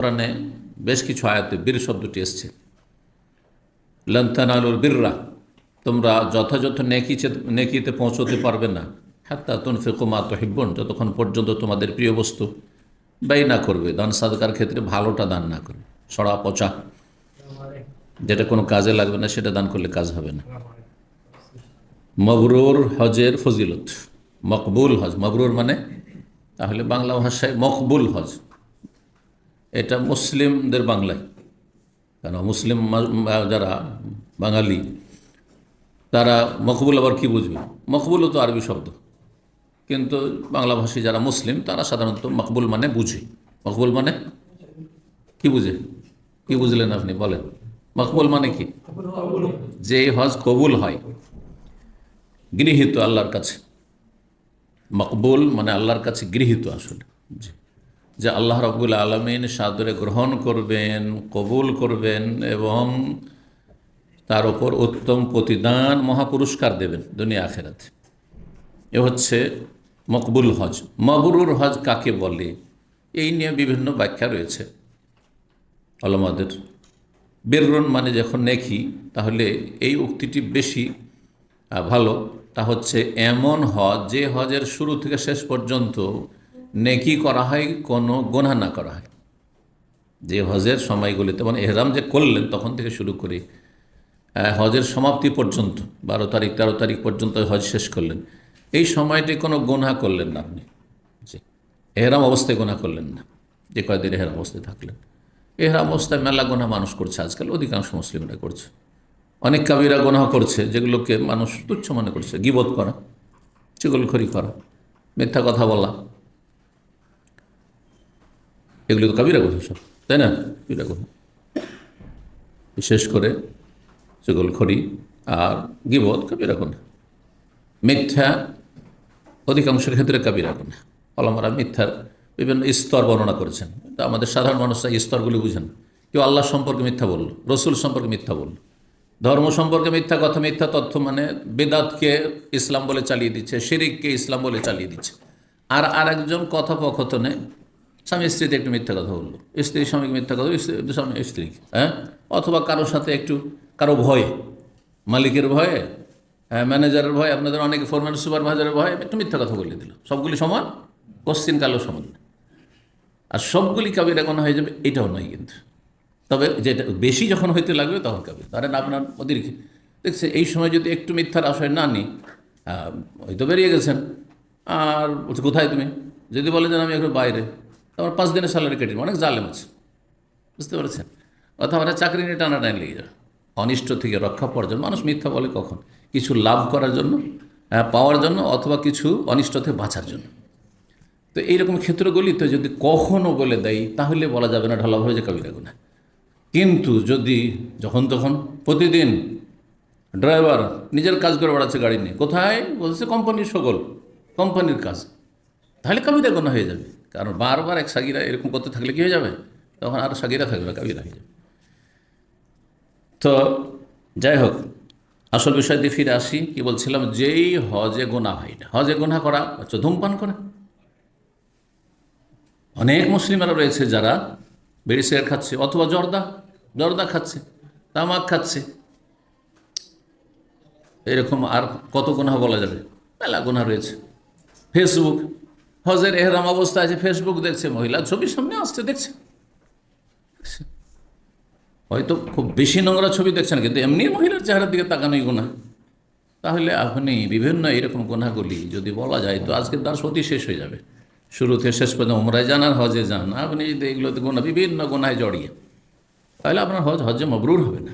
কোরআনে বেশ কিছু আয়াতে বীর শব্দটি এসছে। লন্থানালুর বীররা, তোমরা যথাযথ নেকি নেকিতে পৌঁছতে পারবে না। হাত্তা তুনফিকুমা তহিব্বন, যতক্ষণ পর্যন্ত তোমাদের প্রিয় বস্তু ব্যয় না করবে, দান সাদকার ক্ষেত্রে ভালোটা দান না করবে। সড়া পচা, যেটা কোনো কাজে লাগবে না, সেটা দান করলে কাজ হবে না। মবরুর হজের ফজিলত, মকবুল হজ। মবরুর মানে তাহলে বাংলা ভাষায় মকবুল হজ। এটা মুসলিমদের বাংলায়। কেন? মুসলিম যারা বাঙালি, তারা মকবুল আবার কি বুঝবে? মকবুলও তো আরবি শব্দ। কিন্তু বাংলাভাষী যারা মুসলিম, তারা সাধারণত মকবুল মানে বুঝে। মকবুল মানে কি বুঝে? কি বুঝলেন আপনি? বলেন। মকবুল মানে কি? যে হজ কবুল হয়, গৃহীত আল্লাহর কাছে। মকবুল মানে আল্লাহর কাছে গৃহীত আসলে। জি। যে আল্লাহ রব্বুল আলমিন সাদরে গ্রহণ করবেন, কবুল করবেন এবং তার ওপর উত্তম প্রতিদান মহাপুরস্কার দেবেন দুনিয়া আখেরাতে। এ হচ্ছে মকবুল হজ। মবরুর হজ কাকে বলে? এই নিয়ে বিভিন্ন ব্যাখ্যা রয়েছে আলমাদের বেররন মানে যখন নেকি, তাহলে এই উক্তিটি বেশি ভালো। তা হচ্ছে, এমন হজ যে হজের শুরু থেকে শেষ পর্যন্ত নেকি করা হয়, কোনো গোনা না করা হয়। যে হজের সময়গুলিতে মানে এহরাম যে করলেন, তখন থেকে শুরু করে। হজের সমাপ্তি পর্যন্ত, বারো তারিখ, তেরো তারিখ পর্যন্ত হজ শেষ করলেন। এই সময়টি কোনো গোনা করলেন না আপনি। জি। এহরাম অবস্থায় গোনা করলেন না। যে কয়দিন এহরাম অবস্থায় থাকলেন। এহরাম অবস্থায় মেলা গোনা মানুষ করছে আজকাল, অধিকাংশ মুসলিমরা করছে। অনেক কাবিরা গোনা করছে, যেগুলোকে মানুষ তুচ্ছ মনে করছে। গিবত করা, চুগলখড়ি করা, মিথ্যা কথা বলা। এগুলো তো কাবিরা গুণা সব, তাই না? কাবিরা গুণা বিশেষ করে চুগলখড়ি আর গিবত কাবিরা গুণা মিথ্যা অধিকাংশের ক্ষেত্রে কাবিরা গুণা অলমারা মিথ্যার বিভিন্ন স্তর বর্ণনা করেছেন। আমাদের সাধারণ মানুষরা এই স্তরগুলি বুঝেন। কেউ আল্লাহ সম্পর্কে মিথ্যা বলল, রসুল সম্পর্কে মিথ্যা বলল। ধর্ম সম্পর্কে মিথ্যা, কথা মিথ্যা, তথ্য মানে বেদাতকে ইসলাম বলে চালিয়ে দিচ্ছে, শিরিককে ইসলাম বলে চালিয়ে দিচ্ছে। আর আরেকজন কথোপকথনে স্বামী স্ত্রীতে একটু মিথ্যা কথা বলল। স্ত্রীর স্বামীকে মিথ্যা কথা স্ত্রী স্বামী স্ত্রীকে হ্যাঁ? অথবা কারোর সাথে একটু কারও ভয়ে। মালিকের ভয়ে হ্যাঁ ম্যানেজারের ভয়, আপনাদের অনেকে ফোরম্যান, সুপারভাইজারের ভয় একটু মিথ্যা কথা বলে দিল। সবগুলি সমান? কোশ্চিন কালো সমান। আর সবগুলি কাবিরা কোনো হয়ে যাবে, এটাও নয় কিন্তু। তবে যেটা বেশি যখন হইতে লাগবে তখন কাবির। ধরেন আপনার অতিরিক্ত। দেখছে, এই সময় যদি একটু মিথ্যার আশয় না নিই হয়তো বেরিয়ে গেছেন। আর কোথায় তুমি? যদি বলে যে আমি একটু বাইরে। তোমার পাঁচ দিনের স্যালারি কেটে। অনেক জালেম আছে। বুঝতে পারছেন? অথবা চাকরি নিয়ে টানা টানাটানি লেগে যায় অনিষ্ট থেকে রক্ষা পাওয়ার জন্য মানুষ মিথ্যা বলে কখন? কিছু লাভ করার জন্য আহ, পাওয়ার জন্য অথবা কিছু অনিষ্ট থেকে বাঁচার জন্য। তো এইরকম ক্ষেত্রগুলিতে যদি কখনও বলে দেয় তাহলে বলা যাবে না ঢালাভাবে যে কবিরা গুণা কিন্তু যদি যখন তখন প্রতিদিন ড্রাইভার নিজের কাজ করে বেড়াচ্ছে গাড়ি নিয়ে কোথায়? বলছে কোম্পানির সকল কোম্পানির কাজ। তাহলে কবিরা গোনা হয়ে যাবে। কারণ বারবার এক সাগিরা এরকম করতে থাকলে কি হয়ে যাবে? তখন আর সাগিরা থাকবে না কবিরা হয়ে যাবে। তো যাই হোক, আসল বিষয় দিয়ে ফিরে আসি, কি বলছিলাম, যেই হজে গোনা হয় না। হজে গোনা করা হচ্ছে ধূমপান করে। অনেক মুসলিমরা রয়েছে যারা বেড়ি সিগারেট খাচ্ছে অথবা জর্দা জর্দা খাচ্ছে, তামাক খাচ্ছে। এরকম আর কত গুণা বলা যাবে? মেলা গুণা রয়েছে। ফেসবুক হজের এহরাম অবস্থা আছে ফেসবুক দেখছে, মহিলা ছবি সামনে আসছে, দেখছে। হয়তো খুব বেশি নোংরা ছবি দেখছেন কিন্তু এমনি মহিলার চেহারার দিকে তাকানোই গুণা তাহলে আপনি বিভিন্ন এরকম গুণাগুলি যদি বলা যায়, তো আজকে তার সতী শেষ হয়ে যাবে। শুরু থেকে শেষ পর্যন্ত উমরায় যান আর হজে যান। আপনি যদি এগুলোতে গোনা বিভিন্ন গোনায় জড়িয়ে, তাহলে আপনার হজ হজে মবরুর হবে না।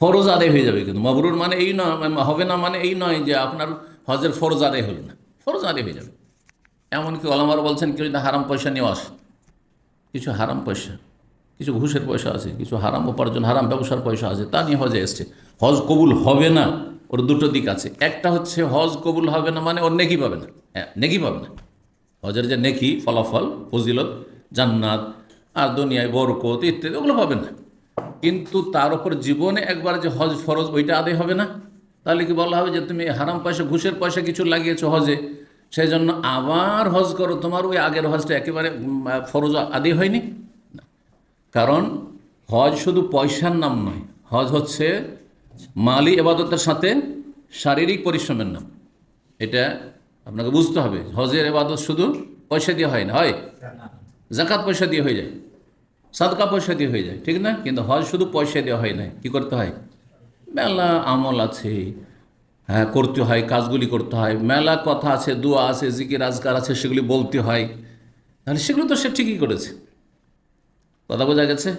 ফরজ আদায় হয়ে যাবে কিন্তু। মবরুর মানে এই নয়, হবে না মানে এই নয় যে আপনার হজের ফরজ আদায় হলো না। ফরজ আদায় হয়ে যাবে। এমনকি অলমার বলছেন, কেউ যদি হারাম পয়সা নিয়ে আসে? কিছু হারাম পয়সা, কিছু ঘুষের পয়সা আছে, কিছু হারাম উপার্জন, হারাম ব্যবসার পয়সা আছে, তা নিয়ে হজে এসছে। হজ কবুল হবে না, ওর দুটো দিক আছে। একটা হচ্ছে, হজ কবুল হবে না মানে ওর নেকি পাবে না। হ্যাঁ নেকি পাবে না। হজের যে নেকি, ফলাফল, ফজিলত, জান্নাত, আর দুনিয়ায় বরকত ইত্যাদি, ওগুলো পাবে না। কিন্তু তার উপর জীবনে একবার যে হজ ফরজ, ওইটা আদায় হবে না। তাহলে কি বলা হবে যে, তুমি হারাম পয়সা, ঘুষের পয়সা কিছু লাগিয়েছো হজে? সেই জন্য আবার হজ করো। তোমার ওই আগের হজটা একেবারে ফরজ আদায় হয়নি? কারণ হজ শুধু পয়সার নাম নয়, হজ হচ্ছে মালি এবাদতের সাথে শারীরিক পরিশ্রমের নাম। এটা আপনাকে বুঝতে হবে, হজের এবাদত শুধু পয়সা দিয়ে হয় না, হয়? জাকাত পয়সা দিয়ে হয়ে যায়, সাদকা পয়সা দিয়ে হয়ে যায়, ঠিক না? কিন্তু হজ শুধু পয়সা দেওয়া হয় না, কি করতে হয়? মেলা আমল আছে করতে হয়, কাজগুলি করতে হয়। মেলা কথা আছে, দোয়া আছে, জিকির, আজকার আছে, সেগুলি বলতে হয়। তাহলে সেগুলো তো সে ঠিকই করেছে। কথা বোঝা গেছে?